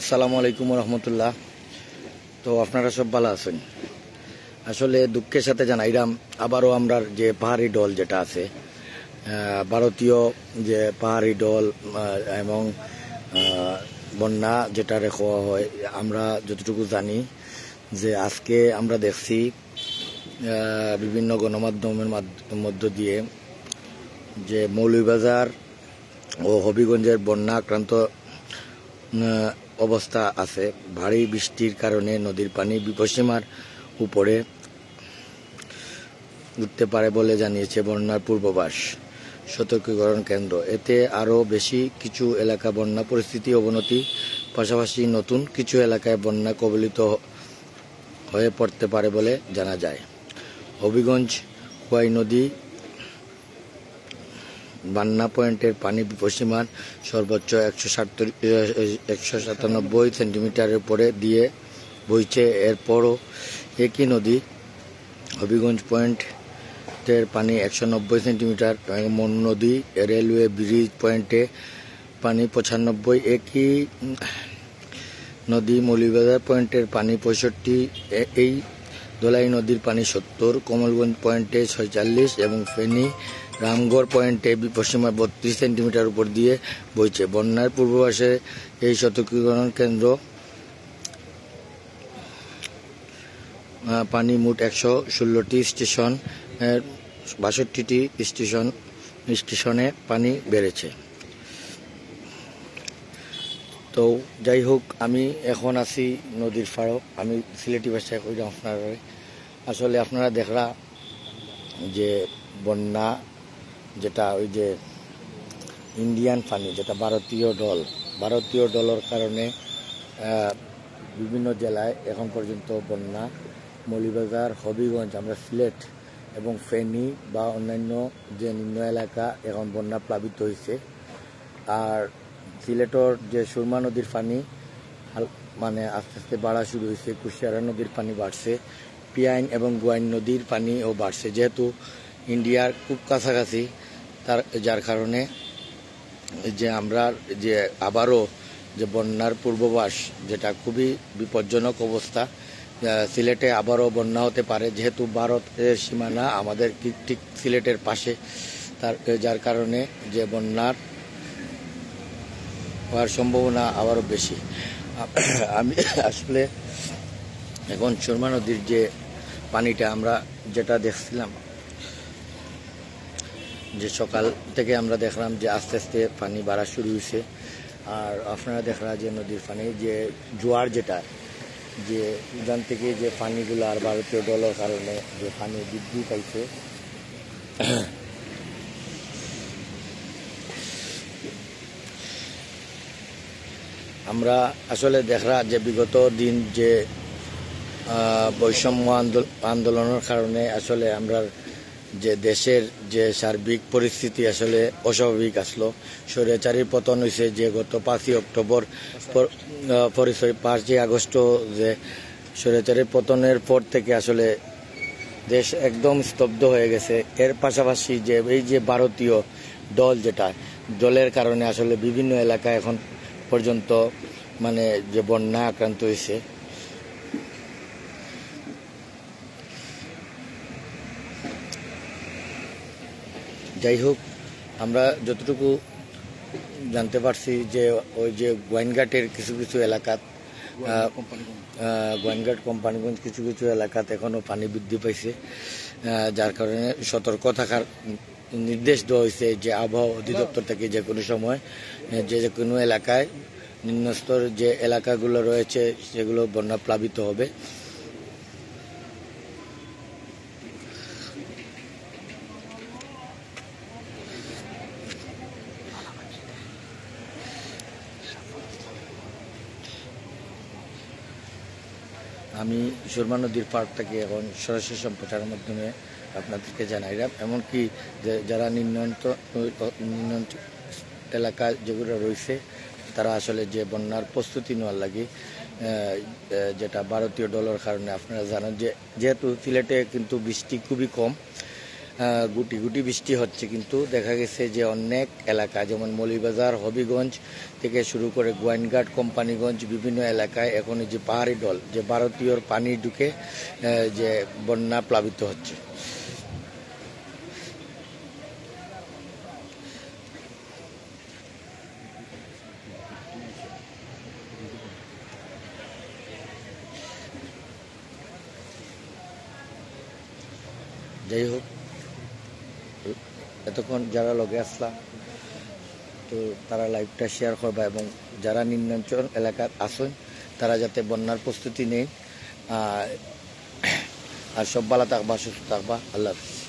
আসসালামু আলাইকুম রহমতুল্লাহ। তো আপনারা সব ভালো আছেন? আসলে দুঃখের সাথে জানাইলাম, আবারও আমরা যে পাহাড়ি ডল যেটা আছে ভারতীয় যে পাহাড়ি ডল এবং বন্যা যেটা রেখা হয়, আমরা যতটুকু জানি যে আজকে আমরা দেখছি বিভিন্ন গণমাধ্যমের মাধ্য- দিয়ে যে মৌলভীবাজার ও হবিগঞ্জের বন্যা আক্রান্ত অবস্থা আছে। ভারী বৃষ্টির কারণে নদীর পানি বিপসীমার উপরে উঠতে পারে বলে জানিয়েছে বন্যার পূর্বাভাস। সতর্কীকরণ কেন্দ্র। এতে আরও বেশি কিছু এলাকা বন্যা পরিস্থিতি অবনতি, পাশাপাশি নতুন কিছু এলাকায় বন্যা কবলিত হয়ে পড়তে পারে বলে জানা যায়। হবিগঞ্জ কুয়াই নদী বান্না পয়েন্টের পানি বিপসীমার সর্বোচ্চ একশো একশো সাতানব্বই সেন্টিমিটারের উপরে দিয়ে বইছে। এরপরও একই নদী, হবিগঞ্জ পয়েন্টের পানি একশো নব্বই সেন্টিমিটার মন নদী, রেলওয়ে ব্রিজ পয়েন্টে পানি পঁচানব্বই। একই নদী মৌলিবাজার পয়েন্টের পানি পঁয়ষট্টি। এই দোলাই নদীর পানি সত্তর। কমলগঞ্জ পয়েন্টে ছয়চল্লিশ এবং ফেনী রামগড় পয়েন্টে বিপসীমা বত্রিশ সেন্টিমিটার উপর দিয়ে বইছে। বন্যার পূর্বাভাসে এই সতর্কীকরণ কেন্দ্র পানি মোট একশো ষোলোটি স্টেশন বাষট্টিটি স্টেশন, স্টেশনে পানি বেড়েছে। তো যাই হোক, আমি এখন আছি নদীর ফাড়ক আমি সিলেটি ভাষায় কইলাম আপনারা। আসলে আপনারা দেখরা যে বন্যা যেটা ওই যে ইন্ডিয়ান পানি যেটা ভারতীয় ডল ভারতীয় ডলের কারণে বিভিন্ন জেলায় এখন পর্যন্ত বন্যা মৌলিবাজার হবিগঞ্জ, আমরা সিলেট এবং ফেনী বা অন্যান্য যে নিম্ন এলাকা এখন বন্যা প্লাবিত হয়েছে। আর সিলেটর যে সুরমা নদীর পানি মানে আস্তে আস্তে বাড়া শুরু হয়েছে, কুশিয়ারা নদীর পানি বাড়ছে, পিয়াইন এবং গুয়াইন নদীর পানিও বাড়ছে। যেহেতু ইন্ডিয়ার খুব কাছাকাছি তার, যার কারণে যে আমরা যে আবারও যে বন্যার পূর্ববাস, যেটা খুবই বিপজ্জনক অবস্থা সিলেটে আবারও বন্যা হতে পারে। যেহেতু ভারতের সীমানা আমাদের ঠিক- সিলেটের পাশে, তার, যার কারণে যে বন্যার হওয়ার সম্ভাবনা আবারও বেশি। আমি আসলে এখন সুরমা নদীর যে পানিটা আমরা যেটা দেখছিলাম যে সকাল থেকে আমরা দেখলাম যে আস্তে আস্তে পানি বাড়া শুরু হয়েছে। আর আপনারা দেখলাম যে নদীর পানি, যে জোয়ার যেটা, যে উজান থেকে যে পানিগুলো আর ভারতীয় ডলের কারণে যে পানি বৃদ্ধি পাইছে। আমরা আসলে দেখরা যে বিগত দিন যে বৈষম্য আন্দোল- আন্দোলনের কারণে আসলে আমরা যে দেশের যে সার্বিক পরিস্থিতি আসলে অস্বাভাবিক আসলো। স্বৈরাচারীর পতন হয়েছে যে গত পাঁচই অক্টোবর পাঁচই আগস্ট যে স্বৈরাচারীর পতনের পর থেকে আসলে দেশ একদম স্তব্ধ হয়ে গেছে। এর পাশাপাশি যে, এই যে ভারতীয় দল যেটা, দলের কারণে আসলে বিভিন্ন এলাকায় এখন পর্যন্ত মানে যে বন্যা আক্রান্ত হয়েছে যাই হোক আমরা যতটুকু জানতে পারছি যে ওই যে গোয়াইনঘাটের কিছু কিছু এলাকাত আহ, কোম্পানিগঞ্জ কিছু কিছু এলাকাতে এখনও পানি বৃদ্ধি পাইছে যার কারণে সতর্ক থাকার নির্দেশ দেওয়া হয়েছে যে আবহাওয়া অধিদপ্তর থেকে যে কোনো সময় যে যে কোনো এলাকায় নিম্নস্তর যে এলাকাগুলো রয়েছে সেগুলো বন্যা প্লাবিত হবে। আমি সুরমা নদীর থেকে এখন সরাসরি সম্প্রচারের মাধ্যমে আপনাদেরকে জানাইলাম। এমনকি যারা নিম্নন্ত নিম্ন এলাকা যেগুলো রয়েছে, তারা আসলে যে বন্যার প্রস্তুতি নেওয়ার লাগে যেটা ভারতীয় ডলার কারণে আপনারা জানেন যে, যেহেতু সিলেটে কিন্তু বৃষ্টি খুবই কম গুটি গুটি বৃষ্টি হচ্ছে, কিন্তু দেখা গেছে যে অনেক এলাকা, যেমন মৌলিবাজার হবিগঞ্জ থেকে শুরু করে গোয়াইনঘাট কোম্পানিগঞ্জ, বিভিন্ন এলাকায় এখন যে পাহাড়ি ডল যে ভারতীয় পানি ঢুকে যে বন্যা প্লাবিত হচ্ছে। যাই হোক এতক্ষণ যারা লগে আসলা, তো তারা লাইভটা শেয়ার করবা এবং যারা নিম্নাঞ্চল এলাকার আসেন তারা যাতে বন্যার প্রস্তুতি নেই আর সব বালা থাকবা, সুস্থ থাকবা। আল্লাহ হাফিজ।